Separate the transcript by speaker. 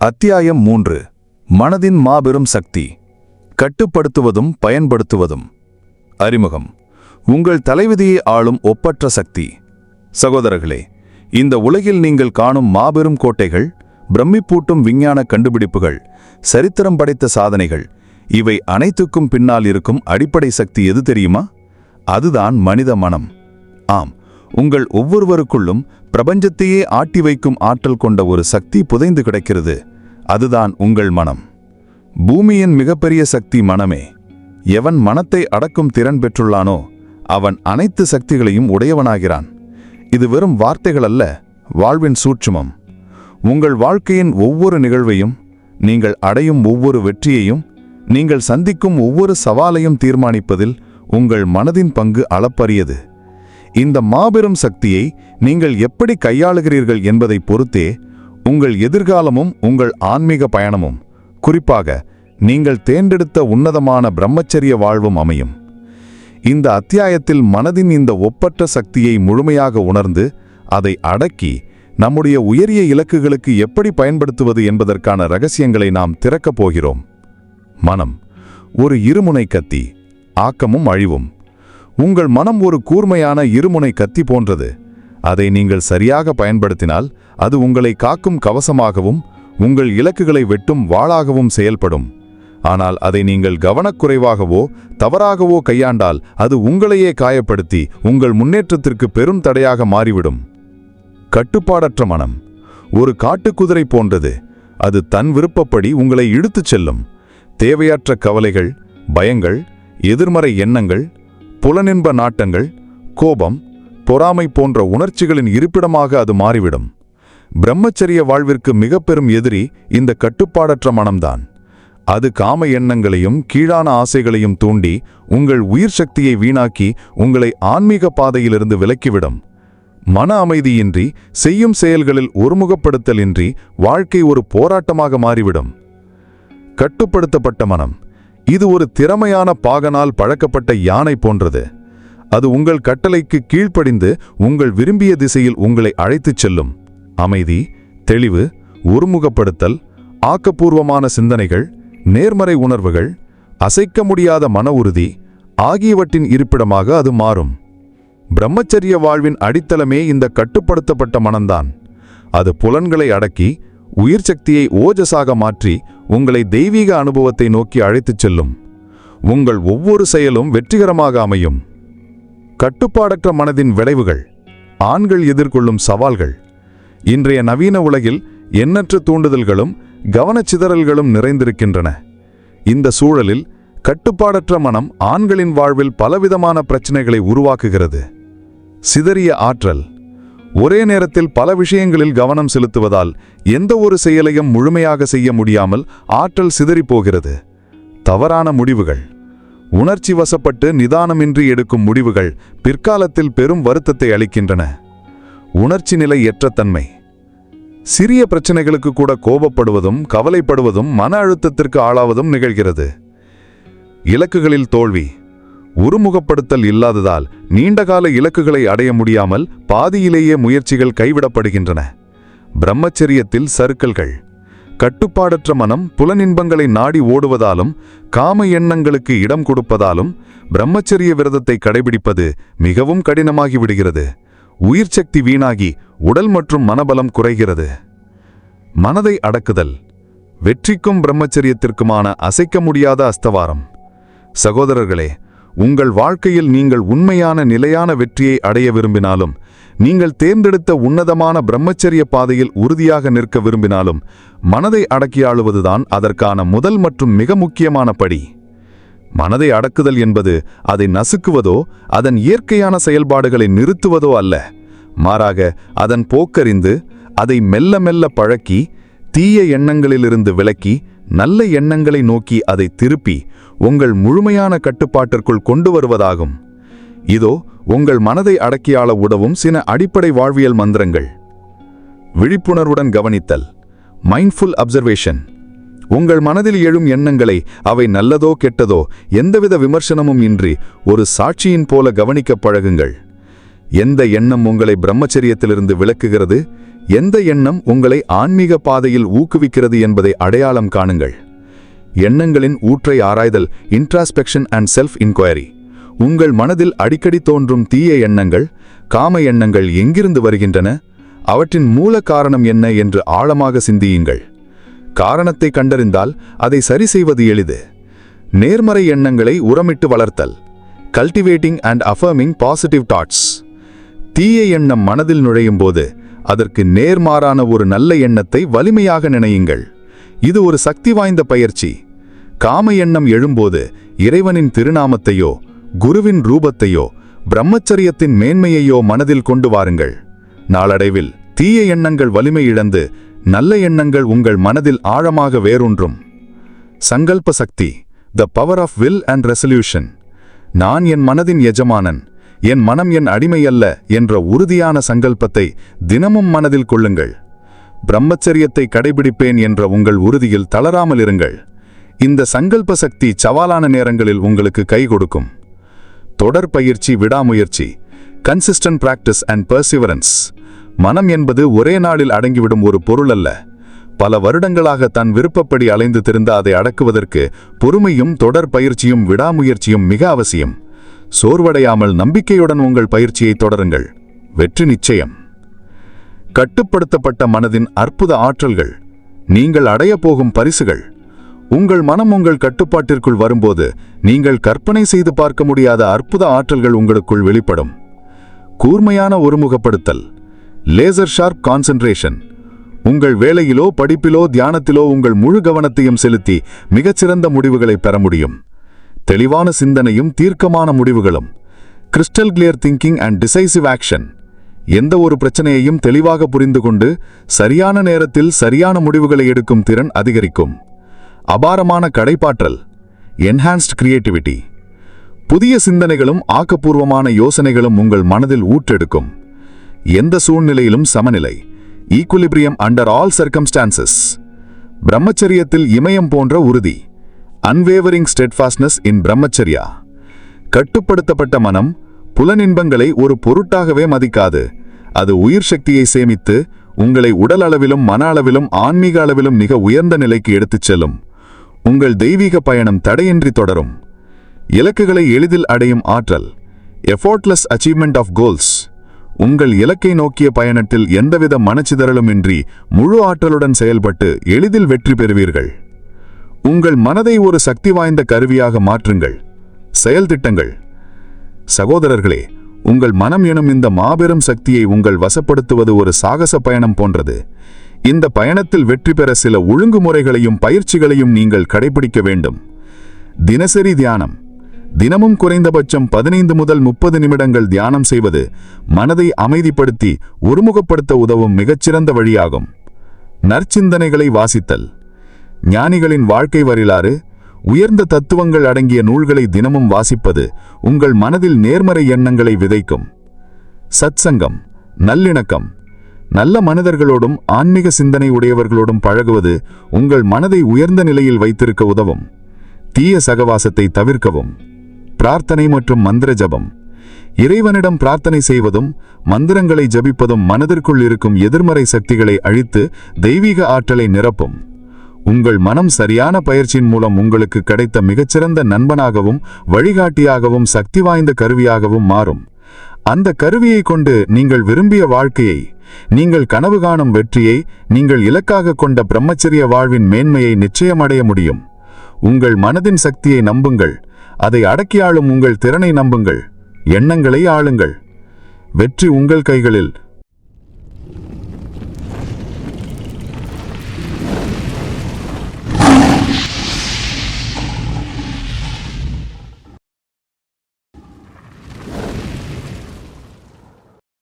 Speaker 1: அத்தியாயம் மூன்று. மனதின் மாபெரும் சக்தி. கட்டுப்படுத்துவதும் பயன்படுத்துவதும். அறிமுகம். உங்கள் தலைவிதியை ஆளும் ஒப்பற்ற சக்தி. சகோதரர்களே இந்த உலகில் நீங்கள் காணும் மாபெரும் கோட்டைகள் பிரமிப்பூட்டும் விஞ்ஞான கண்டுபிடிப்புகள் சரித்திரம் படைத்த சாதனைகள் இவை அனைத்துக்கும் பின்னால் இருக்கும் அடிப்படை சக்தி எது தெரியுமா? அதுதான் மனித மனம். ஆம் உங்கள் ஒவ்வொருவருக்குள்ளும் பிரபஞ்சத்தையே ஆட்டி வைக்கும் ஆற்றல் கொண்ட ஒரு சக்தி புதைந்து கிடக்கிறது. அதுதான் உங்கள் மனம். பூமியின் மிகப்பெரிய சக்தி மனமே. எவன் மனத்தை அடக்கும் திறன் பெற்றுள்ளானோ அவன் அனைத்து சக்திகளையும் உடையவனாகிறான். இது வெறும் வார்த்தைகள் அல்ல வாழ்வின் சூட்சுமம். உங்கள் வாழ்க்கையின் ஒவ்வொரு நிகழ்வையும் நீங்கள் அடையும் ஒவ்வொரு வெற்றியையும் நீங்கள் சந்திக்கும் ஒவ்வொரு சவாலையும் தீர்மானிப்பதில் உங்கள் மனதின் பங்கு அளப்பரியது. இந்த மாபெரும் சக்தியை நீங்கள் எப்படி கையாளுகிறீர்கள் என்பதை பொறுத்தே உங்கள் எதிர்காலமும் உங்கள் ஆன்மீக பயணமும். குறிப்பாக நீங்கள் தேர்ந்தெடுத்த உன்னதமான பிரம்மச்சரிய வாழ்வும் அமையும். இந்த அத்தியாயத்தில் மனதின் இந்த ஒப்பற்ற சக்தியை முழுமையாக உணர்ந்து அதை அடக்கி நம்முடைய உயரிய இலக்குகளுக்கு எப்படி பயன்படுத்துவது என்பதற்கான ரகசியங்களை நாம் திறக்கப் போகிறோம். மனம் ஒரு இருமுனை கத்தி ஆக்கமும் அழிவும் உங்கள் மனம் ஒரு கூர்மையான இருமுனை கத்தி போன்றது. அதை நீங்கள் சரியாக பயன்படுத்தினால் அது உங்களை காக்கும் கவசமாகவும் உங்கள் இலக்குகளை வெட்டும் வாளாகவும் செயல்படும். ஆனால் அதை நீங்கள் கவனக்குறைவாகவோ தவறாகவோ கையாண்டால் அது உங்களையே காயப்படுத்தி உங்கள் முன்னேற்றத்திற்கு பெரும் தடையாக மாறிவிடும். கட்டுப்பாடற்ற மனம். ஒரு காட்டுக்குதிரை போன்றது. அது தன் விருப்பப்படி உங்களை இழுத்துச் செல்லும். தேவையற்ற கவலைகள் பயங்கள் எதிர்மறை எண்ணங்கள் புலனின்ப நாட்டங்கள் கோபம் பொறாமை போன்ற உணர்ச்சிகளின் இருப்பிடமாக அது மாறிவிடும். பிரம்மச்சரிய வாழ்விற்கு மிக பெரும் எதிரி இந்த கட்டுப்பாடற்ற மனம்தான். அது காம எண்ணங்களையும் கீழான ஆசைகளையும் தூண்டி உங்கள் உயிர் சக்தியை வீணாக்கி உங்களை ஆன்மீக பாதையிலிருந்து விலக்கிவிடும். மன அமைதியின்றி செய்யும் செயல்களில் ஒருமுகப்படுத்தலின்றி வாழ்க்கை ஒரு போராட்டமாக மாறிவிடும். கட்டுப்படுத்தப்பட்ட மனம். இது ஒரு திறமையான பாகனால் பழக்கப்பட்ட யானை போன்றது. அது உங்கள் கட்டளைக்கு கீழ்ப்படிந்து உங்கள் விரும்பிய திசையில் உங்களை அழைத்துச் செல்லும். அமைதி தெளிவு ஒருமுகப்படுத்தல் ஆக்கப்பூர்வமான சிந்தனைகள் நேர்மறை உணர்வுகள் அசைக்க முடியாத மன உறுதி ஆகியவற்றின் இருப்பிடமாக அது மாறும். பிரம்மச்சரிய வாழ்வின் அடித்தளமே இந்த கட்டுப்படுத்தப்பட்ட மனம்தான். அது புலன்களை அடக்கி உயிர் சக்தியை ஓஜஸாக மாற்றி உங்களை தெய்வீக அனுபவத்தை நோக்கி அழைத்துச் செல்லும். உங்கள் ஒவ்வொரு செயலும் வெற்றிகரமாக அமையும். கட்டுப்பாடற்ற மனதின் விளைவுகள் ஆண்கள் எதிர்கொள்ளும் சவால்கள் இன்றைய நவீன உலகில் எண்ணற்ற தூண்டுதல்களும் கவனச்சிதறல்களும் நிறைந்திருக்கின்றன. இந்த சூழலில் கட்டுப்பாடற்ற மனம் ஆண்களின் வாழ்வில் பலவிதமான பிரச்சனைகளை உருவாக்குகிறது. சிதறிய ஆற்றல் ஒரே நேரத்தில் பல விஷயங்களில் கவனம் செலுத்துவதால் எந்த ஒரு செயலையும் முழுமையாக செய்ய முடியாமல் ஆற்றல் சிதறிப்போகிறது. தவறான முடிவுகள். உணர்ச்சி வசப்பட்டு நிதானமின்றி எடுக்கும் முடிவுகள் பிற்காலத்தில் பெரும் வருத்தத்தை அளிக்கின்றன. உணர்ச்சி நிலை எற்றத்தன்மை தன்மை. சிறிய பிரச்சனைகளுக்கு கூட கோபப்படுவதும் கவலைப்படுவதும் மன அழுத்தத்திற்கு ஆளாவதும் நிகழ்கிறது. இலக்குகளில் தோல்வி. உருமுகப்படுத்தல் இல்லாததால் நீண்டகால இலக்குகளை அடைய முடியாமல் பாதியிலேயே முயற்சிகள் கைவிடப்படுகின்றன. பிரம்மச்சரியத்தில் சருக்கல்கள் கட்டுப்பாடற்ற மனம் புலனின்பங்களை நாடி ஓடுவதாலும் காம எண்ணங்களுக்கு இடம் கொடுப்பதாலும் பிரம்மச்சரிய விரதத்தை கடைபிடிப்பது மிகவும் கடினமாகி விடுகிறது உயிர் சக்தி வீணாகி உடல் மற்றும் மனபலம் குறைகிறது. மனதை அடக்குதல். வெற்றிக்கும் பிரம்மச்சரியத்திற்குமான அசைக்க முடியாத அஸ்தவாரம். சகோதரர்களே உங்கள் வாழ்க்கையில் நீங்கள் உண்மையான நிலையான வெற்றியை அடைய விரும்பினாலும் நீங்கள் தேர்ந்தெடுத்த உன்னதமான பிரம்மச்சரிய பாதையில் உறுதியாக நிற்க விரும்பினாலும் மனதை அடக்கியாளுவதுதான் அதற்கான முதல் மற்றும் மிக முக்கியமான படி. மனதை அடக்குதல் என்பது அதை நசுக்குவதோ அதன் இயற்கையான செயல்பாடுகளை நிறுத்துவதோ அல்ல. மாறாக அதன் போக்கறிந்து அதை மெல்ல மெல்ல பழக்கி தீய எண்ணங்களிலிருந்து விலக்கி நல்ல எண்ணங்களை நோக்கி அதை திருப்பி உங்கள் முழுமையான கட்டுப்பாட்டிற்குள் கொண்டு வருவதாகும். இதோ உங்கள் மனதை அடக்கியாள உதவும் சில அடிப்படை வாழ்வியல் மந்திரங்கள். விழிப்புணர்வுடன் கவனித்தல். மைண்ட்ஃபுல் அப்சர்வேஷன் உங்கள் மனதில் எழும் எண்ணங்களை அவை நல்லதோ கெட்டதோ எந்தவித விமர்சனமும் இன்றி ஒரு சாட்சியின் போல கவனிக்கப் பழகுங்கள். எந்த எண்ணம் உங்களை பிரம்மச்சரியத்திலிருந்து விளக்குகிறது எந்த எண்ணம் உங்களை ஆன்மீக பாதையில் ஊக்குவிக்கிறது என்பதை அடையாளம் காணுங்கள். எண்ணங்களின் ஊற்றை ஆராய்தல் இன்ட்ராஸ்பெக்ஷன் அண்ட் செல்ஃப் இன்கொயரி உங்கள் மனதில் அடிக்கடி தோன்றும் தீய எண்ணங்கள் காம எண்ணங்கள் எங்கிருந்து வருகின்றன? அவற்றின் மூல காரணம் என்ன என்று ஆழமாக சிந்தியுங்கள். காரணத்தை கண்டறிந்தால் அதை சரி செய்வது எளிது. நேர்மறை எண்ணங்களை உரமிட்டு வளர்த்தல். Cultivating and affirming positive thoughts தீய எண்ணம் மனதில் நுழையும் போது அதற்கு நேர்மாறான ஒரு நல்ல எண்ணத்தை வலிமையாக நினையுங்கள். இது ஒரு சக்தி வாய்ந்த பயிற்சி. காம எண்ணம் எழும்போது இறைவனின் திருநாமத்தையோ குருவின் ரூபத்தையோ பிரம்மச்சரியத்தின் மேன்மையையோ மனதில் கொண்டு வாருங்கள். நாளடைவில் தீய எண்ணங்கள் வலிமை இழந்து நல்ல எண்ணங்கள் உங்கள் மனதில் ஆழமாக வேரூன்றும். சங்கல்ப சக்தி the power of will and resolution நான் என் மனதின் எஜமானன் என் மனம் என் அடிமை அல்ல என்ற உறுதியான சங்கல்பத்தை தினமும் மனதில் கொள்ளுங்கள். பிரம்மச்சரியத்தை கடைபிடிப்பேன் என்ற உங்கள் உறுதியில் தளராமல் இருங்கள். இந்த சங்கல்ப சக்தி சவாலான நேரங்களில் உங்களுக்கு கை கொடுக்கும். தொடர் பயிற்சி விடாமுயற்சி கன்சிஸ்டன்ட் பிராக்டிஸ் அண்ட் பர்சிவரன்ஸ் மனம் என்பது ஒரே நாளில் அடங்கிவிடும் ஒரு பொருள் அல்ல. பல வருடங்களாக தன் விருப்பப்படி அலைந்து திரிந்த அதை அடக்குவதற்கு பொறுமையும் தொடர் பயிற்சியும் விடாமுயற்சியும் மிக அவசியம். சோர்வடையாமல் நம்பிக்கையுடன் உங்கள் பயிற்சியை தொடருங்கள். வெற்றி நிச்சயம். கட்டுப்படுத்தப்பட்ட மனதின் அற்புத ஆற்றல்கள் நீங்கள் அடையப் போகும் பரிசுகள். உங்கள் மனம் உங்கள் கட்டுப்பாட்டிற்குள் வரும்போது நீங்கள் கற்பனை செய்து பார்க்க முடியாத அற்புத ஆற்றல்கள் உங்களுக்குள் வெளிப்படும். கூர்மையான ஒருமுகப்படுத்தல் லேசர் ஷார்ப் கான்சென்ட்ரேஷன். உங்கள் வேலையிலோ படிப்பிலோ தியானத்திலோ உங்கள் முழு கவனத்தையும் செலுத்தி மிகச்சிறந்த முடிவுகளை பெற முடியும். தெளிவான சிந்தனையும் தீர்க்கமான முடிவுகளும். Crystal clear thinking and decisive action எந்த ஒரு பிரச்சனையையும் தெளிவாக புரிந்து கொண்டு சரியான நேரத்தில் சரியான முடிவுகளை எடுக்கும் திறன் அதிகரிக்கும். அபாரமான கடைப்பாற்றல். என்ஹான்ஸ்ட் கிரியேட்டிவிட்டி புதிய சிந்தனைகளும் ஆக்கப்பூர்வமான யோசனைகளும் உங்கள் மனதில் ஊற்றெடுக்கும். எந்த சூழ்நிலையிலும் சமநிலை. ஈக்குலிபிரியம் அண்டர் ஆல் சர்க்கம்ஸ்டான்சஸ் பிரம்மச்சரியத்தில் இமயம் போன்ற உறுதி. அன்வேவரிங் ஸ்டெட்ஃபாஸ்ட்னஸ் இன் பிரம்மச்சரியா கட்டுப்படுத்தப்பட்ட மனம் புலனின்பங்களை ஒரு பொருட்டாகவே மதிக்காது. அது உயிர் சக்தியை சேமித்து உங்களை உடல் அளவிலும் மன அளவிலும் ஆன்மீக அளவிலும் மிக உயர்ந்த நிலைக்கு எடுத்துச் செல்லும். உங்கள் தெய்வீக பயணம் தடையின்றி தொடரும். இலக்குகளை எளிதில் அடையும் ஆற்றல். எஃபோர்ட்லெஸ் அச்சீவ்மெண்ட் ஆஃப் கோல்ஸ் உங்கள் இலக்கை நோக்கிய பயணத்தில் எந்தவித மனச்சிதறலுமின்றி முழு ஆற்றலுடன் செயல்பட்டு எளிதில் வெற்றி பெறுவீர்கள். உங்கள் மனதை ஒரு சக்தி வாய்ந்த கருவியாக மாற்றுங்கள். செயல் திட்டங்கள். சகோதரர்களே உங்கள் மனம் எனும் இந்த மாபெரும் சக்தியை உங்கள் வசப்படுத்துவது ஒரு சாகச பயணம் போன்றது. இந்த பயணத்தில் வெற்றி பெற சில ஒழுங்குமுறைகளையும் பயிற்சிகளையும் நீங்கள் கடைபிடிக்க வேண்டும். தினசரி தியானம். தினமும் குறைந்தபட்சம் பதினைந்து முதல் முப்பது நிமிடங்கள் தியானம் செய்வது மனதை அமைதிப்படுத்தி ஒருமுகப்படுத்த உதவும் மிகச்சிறந்த வழியாகும். நற்சிந்தனைகளை வாசித்தல். ஞானிகளின் வாழ்க்கை வரலாறு உயர்ந்த தத்துவங்கள் அடங்கிய நூல்களை தினமும் வாசிப்பது உங்கள் மனதில் நேர்மறை எண்ணங்களை விதைக்கும். சத்சங்கம் நல்லிணக்கம். நல்ல மனிதர்களோடும் ஆன்மீக சிந்தனை உடையவர்களோடும் பழகுவது உங்கள் மனதை உயர்ந்த நிலையில் வைத்திருக்க உதவும். தீய சகவாசத்தை தவிர்க்கவும். பிரார்த்தனை மற்றும் மந்திர ஜபம். இறைவனிடம் பிரார்த்தனை செய்வதும் மந்திரங்களை ஜபிப்பதும் மனதிற்குள் இருக்கும் எதிர்மறை சக்திகளை அழித்து தெய்வீக ஆற்றலை நிரப்பும். உங்கள் மனம் சரியான பயிற்சியின் மூலம் உங்களுக்கு கிடைத்த மிகச்சிறந்த நண்பனாகவும் வழிகாட்டியாகவும் சக்தி வாய்ந்த கருவியாகவும் மாறும். அந்த கருவியை கொண்டு நீங்கள் விரும்பிய வாழ்க்கையை நீங்கள் கனவு காணும் வெற்றியை நீங்கள் இலக்காக கொண்ட பிரம்மச்சரிய வாழ்வின் மேன்மையை நிச்சயமடைய முடியும். உங்கள் மனதின் சக்தியை நம்புங்கள். அதை அடக்கி ஆளும் உங்கள் திறனை நம்புங்கள். எண்ணங்களை ஆளுங்கள். வெற்றி உங்கள் கைகளில்.